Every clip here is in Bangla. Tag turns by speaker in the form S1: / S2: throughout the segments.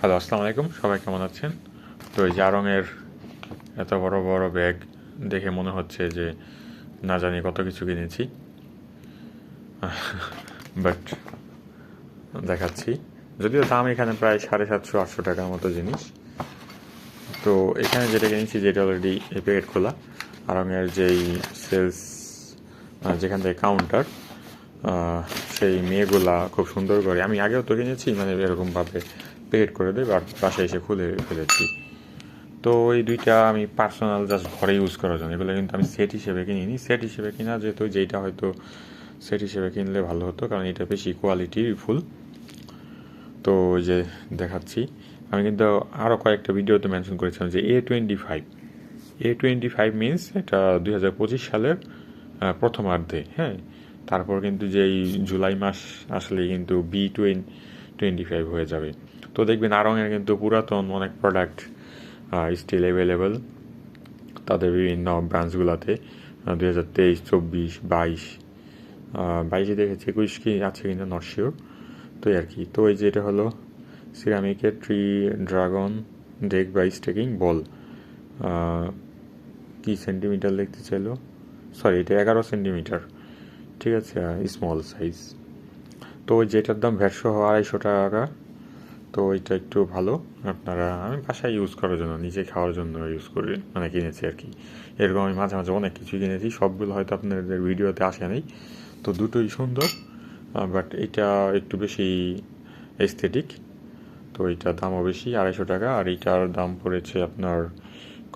S1: হ্যালো, আসসালামু আলাইকুম। সবাই কেমন আছেন? তো এই জারঙের এত বড় বড় ব্যাগ দেখে মনে হচ্ছে যে না জানি কত কিছু কিনেছি। বাট দেখাচ্ছি। যদিও দাম এখানে প্রায় সাড়ে সাতশো, আটশো টাকার মতো জিনিস। তো এখানে যেটা কিনেছি, যেটা অলরেডি এই প্যাকেট খোলা আরঙের যেই সেলস যেখান থেকে কাউন্টার সেই মেয়েগুলা খুব সুন্দর করে, আমি আগেও তো কিনেছি মানে এরকমভাবে প্যাকেট করে দেয় বাসায় এসে খুলে ফেলেছি। তো এই দুইটা আমি পার্সোনাল জাস্ট ঘরে ইউজ করার জন্য। এগুলো কিন্তু আমি সেট হিসেবে কিনিনি। সেট হিসেবে কিনা যেহেতু যেইটা হয়তো সেট হিসেবে কিনলে ভালো হতো, কারণ এটা বেশি কোয়ালিটির ফুল তো ওই যে দেখাচ্ছি। আমি কিন্তু আরও কয়েকটা ভিডিওতে মেনশন করেছিলাম যে A twenty five A twenty five means এটা দুই হাজার পঁচিশ সালের প্রথমার্ধে হ্যাঁ? তারপর কিন্তু যেই জুলাই মাস আসলে কিন্তু বি টোয়েন টোয়েন্টি ফাইভ হয়ে যাবে। তো দেখবেন আরঙের কিন্তু পুরাতন অনেক প্রোডাক্ট স্টিল অ্যাভেলেবেল তাদের বিভিন্ন ব্রাঞ্চগুলোতে দুই হাজার তেইশ, চব্বিশ, বাইশ বাইশে দেখেছি, একুশ কি আছে কিনা নট তো আর কি। তো এই যে এটা হলো সিরামিকের tree dragon deck by staking ball কি সেন্টিমিটার লিখতে চাইলো? সরি এটা এগারো সেন্টিমিটার ঠিক আছে স্মল সাইজ তো যেটার দাম ভ্যাট সহ আড়াইশো টাকা তো এটা একটু ভালো। আপনারা, আমি বাসায় ইউজ করার জন্য, নিজে খাওয়ার জন্য ইউজ করি মানে কিনেছি আর কি। এরকম আমি মাঝে মাঝে অনেক কিছু কিনেছি, সবগুলো হয়তো আপনাদের ভিডিওতে আসে নাই। তো দুটোই সুন্দর বাট এটা একটু বেশি এস্থেটিক তো এইটার দামও বেশি, আড়াইশো টাকা, আর এইটার দাম পড়েছে আপনার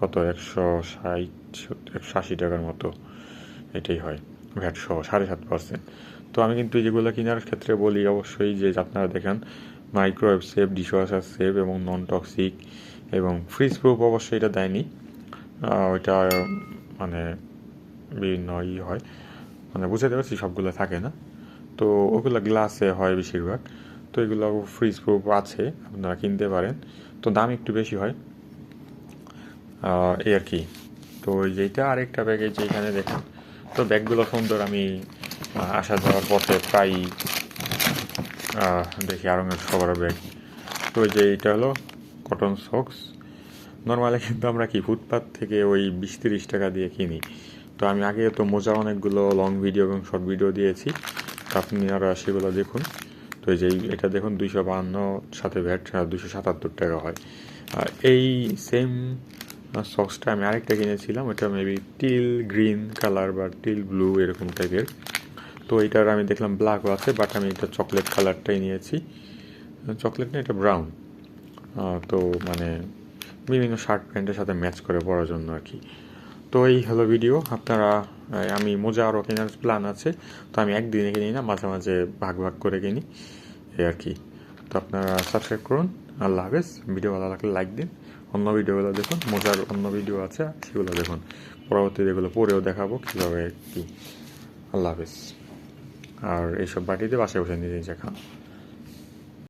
S1: কত, একশো ষাট, একশো আশি টাকার মতো, এটাই হয় ভ্যাট সহ, সাড়ে সাত পার্সেন্ট তো আমি কিন্তু যেগুলো কেনার ক্ষেত্রে বলি অবশ্যই যে আপনারা দেখেন মাইক্রোওয়েভ সেফ ডিশওয়াশার সেফ এবং নন টক্সিক এবং ফ্রিজ প্রুফ অবশ্যই এটা দেয়নি। ওইটা মানে বিভিন্ন ই হয়। মানে বুঝতে পারছি সবগুলো থাকে না। তো ওগুলো গ্লাসে হয় বেশিরভাগ। তো এগুলো ফ্রিজ প্রুফ আছে আপনারা কিনতে পারেন। তো দাম একটু বেশি হয়। এই আর কি। তো যেটা আরেকটা ব্যাগে যেখানে দেখেন তো ব্যাগগুলো সুন্দর আমি আসা যাওয়ার পথে প্রায় আহ, দেখি আরঙের সবার ব্যাগ তো ওই যে এটা হলো কটন সক্স নর্মালি কিন্তু আমরা কি ফুটপাথ থেকে ওই বিশ তিরিশ টাকা দিয়ে কিনি। তো আমি আগে তো মোজা অনেকগুলো লং ভিডিও এবং শর্ট ভিডিও দিয়েছি। তো আপনারা সেগুলো দেখুন। তো এই যে এটা দেখুন, দুইশো বাহান্ন, সাথে ভ্যাট দুশো সাতাত্তর টাকা হয়। এই সেম সক্সটা আমি আরেকটা কিনেছিলাম। ওটা মেবি টিল গ্রিন কালার বা টিল ব্লু এরকম টাইপের তো এটার আমি দেখলাম ব্ল্যাকও আছে বাট আমি এটা চকলেট কালারটাই নিয়েছি। চকলেট না, এটা ব্রাউন তো মানে বিভিন্ন শার্ট প্যান্টের সাথে ম্যাচ করে পরার জন্য আর কি। তো এই হলো ভিডিও আপনারা আমি মোজা আরও কেনার প্ল্যান আছে, তো আমি একদিনে কিনি না, মাঝে মাঝে ভাগ ভাগ করে কিনি, এই আর কি। তো আপনারা সাবস্ক্রাইব করুন। আল্লাহ হাফেজ। ভিডিও ভালো লাগলে লাইক দিন। অন্য ভিডিওগুলো দেখুন। মোজার অন্য ভিডিও আছে, সেগুলো দেখুন। পরবর্তীতে এগুলো পরেও দেখাবো কীভাবে কি। আল্লাহ হাফেজ। আর এইসব বাটিতে বাসায় বসে নিজে নিজে খান